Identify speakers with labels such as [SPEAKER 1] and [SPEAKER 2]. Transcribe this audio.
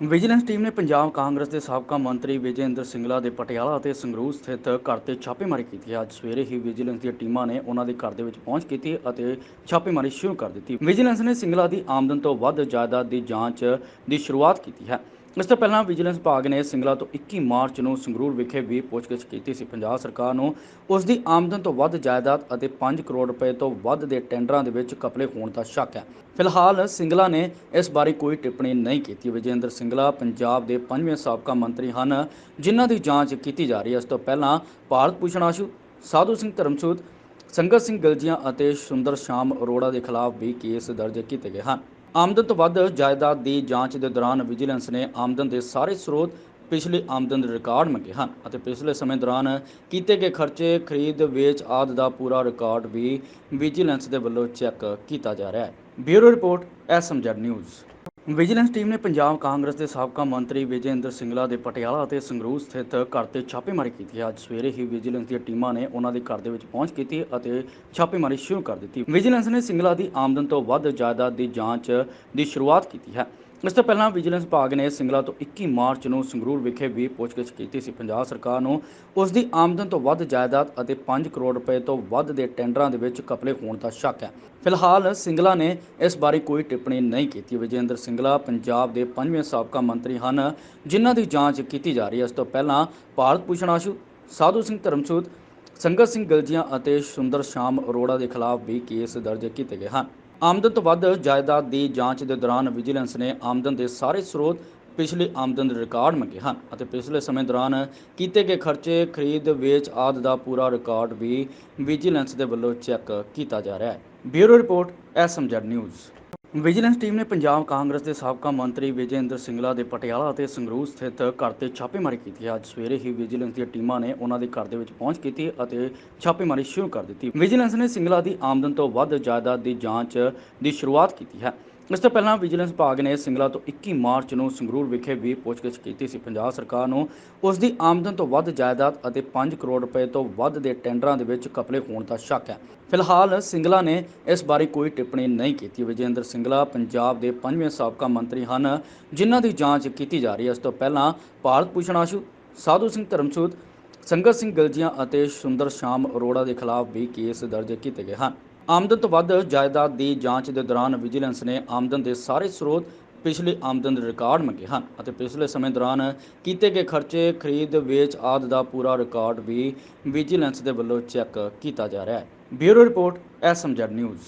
[SPEAKER 1] Vigilance team ਨੇ ਪੰਜਾਬ ਕਾਂਗਰਸ ਦੇ ਸਾਬਕਾ ਮੰਤਰੀ ਵਿਜੇਂਦਰ ਸਿੰਗਲਾ ਦੇ ਪਟਿਆਲਾ ਅਤੇ ਸੰਗਰੂਰ ਸਥਿਤ ਘਰ ਤੇ ਛਾਪੇਮਾਰੀ ਕੀਤੀ ਹੈ। ਅੱਜ ਸਵੇਰੇ ਹੀ ਵਿਜੀਲੈਂਸ ਦੀਆਂ ਟੀਮਾਂ ਨੇ ਉਹਨਾਂ ਦੇ ਘਰ ਦੇ ਵਿੱਚ ਪਹੁੰਚ ਕੀਤੀ ਅਤੇ ਛਾਪੇਮਾਰੀ ਸ਼ੁਰੂ ਕਰ ਦਿੱਤੀ। ਵਿਜੀਲੈਂਸ ਨੇ ਸਿੰਗਲਾ ਦੀ ਆਮਦਨ ਤੋਂ ਵੱਧ ਜਾਇਦਾਦ ਦੀ ਜਾਂਚ ਦੀ ਸ਼ੁਰੂਆਤ ਕੀਤੀ ਹੈ। ਇਸ ਤੋਂ ਪਹਿਲਾਂ ਵਿਜੀਲੈਂਸ ਵਿਭਾਗ ਨੇ ਸਿੰਗਲਾ ਤੋਂ 21 ਮਾਰਚ ਨੂੰ ਸੰਗਰੂਰ ਵਿਖੇ ਵੀ ਪੁੱਛਗਿੱਛ ਕੀਤੀ ਸੀ। ਪੰਜਾਬ ਸਰਕਾਰ ਨੂੰ ਉਸ ਦੀ ਆਮਦਨ ਤੋਂ ਵੱਧ ਜਾਇਦਾਦ ਅਤੇ 5 ਕਰੋੜ ਰੁਪਏ ਤੋਂ ਵੱਧ ਦੇ ਟੈਂਡਰਾਂ ਦੇ ਵਿੱਚ ਕਪਲੇ ਹੋਣ ਦਾ ਸ਼ੱਕ ਹੈ। ਫਿਲਹਾਲ ਸਿੰਗਲਾ ਨੇ ਇਸ ਬਾਰੇ ਕੋਈ ਟਿੱਪਣੀ ਨਹੀਂ ਕੀਤੀ। ਵਿਜੇਂਦਰ ਸਿੰਗਲਾ ਪੰਜਾਬ ਦੇ ਪੰਜਵੇਂ ਸਾਬਕਾ ਮੰਤਰੀ ਹਨ, ਜਿਨ੍ਹਾਂ ਦੀ ਜਾਂਚ ਕੀਤੀ ਜਾ ਰਹੀ ਹੈ। ਇਸ ਤੋਂ ਪਹਿਲਾਂ ਭਾਰਤ ਭੂਸ਼ਣ ਆਸ਼ੂ, ਸਾਧੂ ਸਿੰਘ ਧਰਮਸੂਤ, ਸੰਗਤ ਸਿੰਘ ਗਲਜੀਆਂ ਅਤੇ ਸੁੰਦਰ ਸ਼ਾਮ ਅਰੋੜਾ ਦੇ ਖਿਲਾਫ ਵੀ ਕੇਸ ਦਰਜ ਕੀਤੇ ਗਏ ਹਨ। ਆਮਦਨ ਤੋਂ ਵੱਧ ਜਾਇਦਾਦ ਦੀ ਜਾਂਚ ਦੇ ਦੌਰਾਨ ਵਿਜੀਲੈਂਸ ਨੇ ਆਮਦਨ ਦੇ ਸਾਰੇ ਸਰੋਤ ਪਿਛਲੀ ਆਮਦਨ ਦੇ ਰਿਕਾਰਡ ਮੰਗੇ ਹਨ ਅਤੇ ਪਿਛਲੇ ਸਮੇਂ ਦੌਰਾਨ ਕੀਤੇ ਗਏ ਖਰਚੇ, ਖਰੀਦ, ਵੇਚ ਆਦਿ ਦਾ ਪੂਰਾ ਰਿਕਾਰਡ ਵੀ ਵਿਜੀਲੈਂਸ ਦੇ ਵੱਲੋਂ ਚੈੱਕ ਕੀਤਾ ਜਾ ਰਿਹਾ ਹੈ। Bureau report SMZ news. Vigilance team ਨੇ ਪੰਜਾਬ ਕਾਂਗਰਸ ਦੇ ਸਾਬਕਾ ਮੰਤਰੀ ਵਿਜੇਂਦਰ ਸਿੰਗਲਾ ਦੇ ਪਟਿਆਲਾ ਅਤੇ ਸੰਗਰੂਰ ਸਥਿਤ ਘਰ ਤੇ ਛਾਪੇਮਾਰੀ ਕੀਤੀ ਹੈ। ਅੱਜ ਸਵੇਰੇ ਹੀ ਵਿਜੀਲੈਂਸ ਦੀਆਂ ਟੀਮਾਂ ਨੇ ਉਹਨਾਂ ਦੇ ਘਰ ਦੇ ਵਿੱਚ ਪਹੁੰਚ ਕੀਤੀ ਅਤੇ ਛਾਪੇਮਾਰੀ ਸ਼ੁਰੂ ਕਰ ਦਿੱਤੀ। ਵਿਜੀਲੈਂਸ ਨੇ ਸਿੰਗਲਾ ਦੀ ਆਮਦਨ ਤੋਂ ਵੱਧ ਜਾਇਦਾਦ ਦੀ ਜਾਂਚ ਦੀ ਸ਼ੁਰੂਆਤ ਕੀਤੀ ਹੈ। ਇਸ ਤੋਂ ਪਹਿਲਾਂ ਵਿਜੀਲੈਂਸ ਵਿਭਾਗ ਨੇ ਸਿੰਗਲਾ ਤੋਂ 21 ਮਾਰਚ ਨੂੰ ਸੰਗਰੂਰ ਵਿਖੇ ਵੀ ਪੁੱਛਗਿੱਛ ਕੀਤੀ ਸੀ। ਪੰਜਾਬ ਸਰਕਾਰ ਨੂੰ ਉਸ ਦੀ ਆਮਦਨ ਤੋਂ ਵੱਧ ਜਾਇਦਾਦ ਅਤੇ 5 ਕਰੋੜ ਰੁਪਏ ਤੋਂ ਵੱਧ ਦੇ ਟੈਂਡਰਾਂ ਦੇ ਵਿੱਚ ਕਪਲੇ ਹੋਣ ਦਾ ਸ਼ੱਕ ਹੈ। ਫਿਲਹਾਲ ਸਿੰਗਲਾ ਨੇ ਇਸ ਬਾਰੇ ਕੋਈ ਟਿੱਪਣੀ ਨਹੀਂ ਕੀਤੀ। ਵਿਜੇਂਦਰ ਸਿੰਗਲਾ ਪੰਜਾਬ ਦੇ ਪੰਜਵੇਂ ਸਾਬਕਾ ਮੰਤਰੀ ਹਨ, ਜਿਨ੍ਹਾਂ ਦੀ ਜਾਂਚ ਕੀਤੀ ਜਾ ਰਹੀ ਹੈ। ਇਸ ਤੋਂ ਪਹਿਲਾਂ ਭਾਰਤ ਭੂਸ਼ਣ ਆਸ਼ੂ, ਸਾਧੂ ਸਿੰਘ ਧਰਮਸੂਤ, ਸੰਗਤ ਸਿੰਘ ਗਲਜੀਆਂ ਅਤੇ ਸੁੰਦਰ ਸ਼ਾਮ ਅਰੋੜਾ ਦੇ ਖਿਲਾਫ ਵੀ ਕੇਸ ਦਰਜ ਕੀਤੇ ਗਏ ਹਨ। ਆਮਦਨ ਤੋਂ ਵੱਧ ਜਾਇਦਾਦ ਦੀ ਜਾਂਚ ਦੇ ਦੌਰਾਨ ਵਿਜੀਲੈਂਸ ਨੇ ਆਮਦਨ ਦੇ ਸਾਰੇ ਸਰੋਤ ਪਿਛਲੀ ਆਮਦਨ ਦੇ ਰਿਕਾਰਡ ਮੰਗੇ ਹਨ ਅਤੇ ਪਿਛਲੇ ਸਮੇਂ ਦੌਰਾਨ ਕੀਤੇ ਗਏ ਖਰਚੇ, ਖਰੀਦ, ਵੇਚ ਆਦਿ ਦਾ ਪੂਰਾ ਰਿਕਾਰਡ ਵੀ ਵਿਜੀਲੈਂਸ ਦੇ ਵੱਲੋਂ ਚੈੱਕ ਕੀਤਾ ਜਾ ਰਿਹਾ ਹੈ। Bureau report, SMZ news. Vigilance team ਨੇ ਪੰਜਾਬ ਕਾਂਗਰਸ ਦੇ ਸਾਬਕਾ ਮੰਤਰੀ ਵਿਜੇਂਦਰ ਸਿੰਗਲਾ ਦੇ ਪਟਿਆਲਾ ਅਤੇ ਸੰਗਰੂਰ ਸਥਿਤ ਘਰ ਤੇ ਛਾਪੇਮਾਰੀ ਕੀਤੀ ਹੈ। ਅੱਜ ਸਵੇਰੇ ਹੀ ਵਿਜੀਲੈਂਸ ਦੀਆਂ ਟੀਮਾਂ ਨੇ ਉਹਨਾਂ ਦੇ ਘਰ ਦੇ ਵਿੱਚ ਪਹੁੰਚ ਕੀਤੀ ਅਤੇ ਛਾਪੇਮਾਰੀ ਸ਼ੁਰੂ ਕਰ ਦਿੱਤੀ। ਵਿਜੀਲੈਂਸ ਨੇ ਸਿੰਗਲਾ ਦੀ ਆਮਦਨ ਤੋਂ ਵੱਧ ਜਾਇਦਾਦ ਦੀ ਜਾਂਚ ਦੀ ਸ਼ੁਰੂਆਤ ਕੀਤੀ ਹੈ। ਇਸ ਤੋਂ ਪਹਿਲਾਂ ਵਿਜੀਲੈਂਸ ਵਿਭਾਗ ਨੇ ਸਿੰਗਲਾ ਤੋਂ 21 ਮਾਰਚ ਨੂੰ ਸੰਗਰੂਰ ਵਿਖੇ ਵੀ ਪੁੱਛਗਿੱਛ ਕੀਤੀ ਸੀ। ਪੰਜਾਬ ਸਰਕਾਰ ਨੂੰ ਉਸ ਦੀ ਆਮਦਨ ਤੋਂ ਵੱਧ ਜਾਇਦਾਦ ਅਤੇ 5 ਕਰੋੜ ਰੁਪਏ ਤੋਂ ਵੱਧ ਦੇ ਟੈਂਡਰਾਂ ਦੇ ਵਿੱਚ ਕਪਲੇ ਹੋਣ ਦਾ ਸ਼ੱਕ ਹੈ। ਫਿਲਹਾਲ ਸਿੰਗਲਾ ਨੇ ਇਸ ਬਾਰੇ ਕੋਈ ਟਿੱਪਣੀ ਨਹੀਂ ਕੀਤੀ। ਵਿਜੇਂਦਰ ਸਿੰਗਲਾ ਪੰਜਾਬ ਦੇ ਪੰਜਵੇਂ ਸਾਬਕਾ ਮੰਤਰੀ ਹਨ, ਜਿਨ੍ਹਾਂ ਦੀ ਜਾਂਚ ਕੀਤੀ ਜਾ ਰਹੀ ਹੈ। ਇਸ ਤੋਂ ਪਹਿਲਾਂ ਭਾਰਤ ਭੂਸ਼ਣ ਆਸ਼ੂ, ਸਾਧੂ ਸਿੰਘ ਧਰਮਸੂਤ, ਸੰਗਤ ਸਿੰਘ ਗਲਜੀਆਂ ਅਤੇ ਸੁੰਦਰ ਸ਼ਾਮ ਅਰੋੜਾ ਦੇ ਖਿਲਾਫ ਵੀ ਕੇਸ ਦਰਜ ਕੀਤੇ ਗਏ ਹਨ। ਆਮਦਨ ਤੋਂ ਵੱਧ ਜਾਇਦਾਦ ਦੀ ਜਾਂਚ ਦੇ ਦੌਰਾਨ ਵਿਜੀਲੈਂਸ ਨੇ ਆਮਦਨ ਦੇ ਸਾਰੇ ਸਰੋਤ ਪਿਛਲੀ ਆਮਦਨ ਦੇ ਰਿਕਾਰਡ ਮੰਗੇ ਹਨ ਅਤੇ ਪਿਛਲੇ ਸਮੇਂ ਦੌਰਾਨ ਕੀਤੇ ਗਏ ਖਰਚੇ, ਖਰੀਦ, ਵੇਚ ਆਦਿ ਦਾ ਪੂਰਾ ਰਿਕਾਰਡ ਵੀ ਵਿਜੀਲੈਂਸ ਦੇ ਵੱਲੋਂ ਚੈੱਕ ਕੀਤਾ ਜਾ ਰਿਹਾ ਹੈ। Bureau report, SMZ news.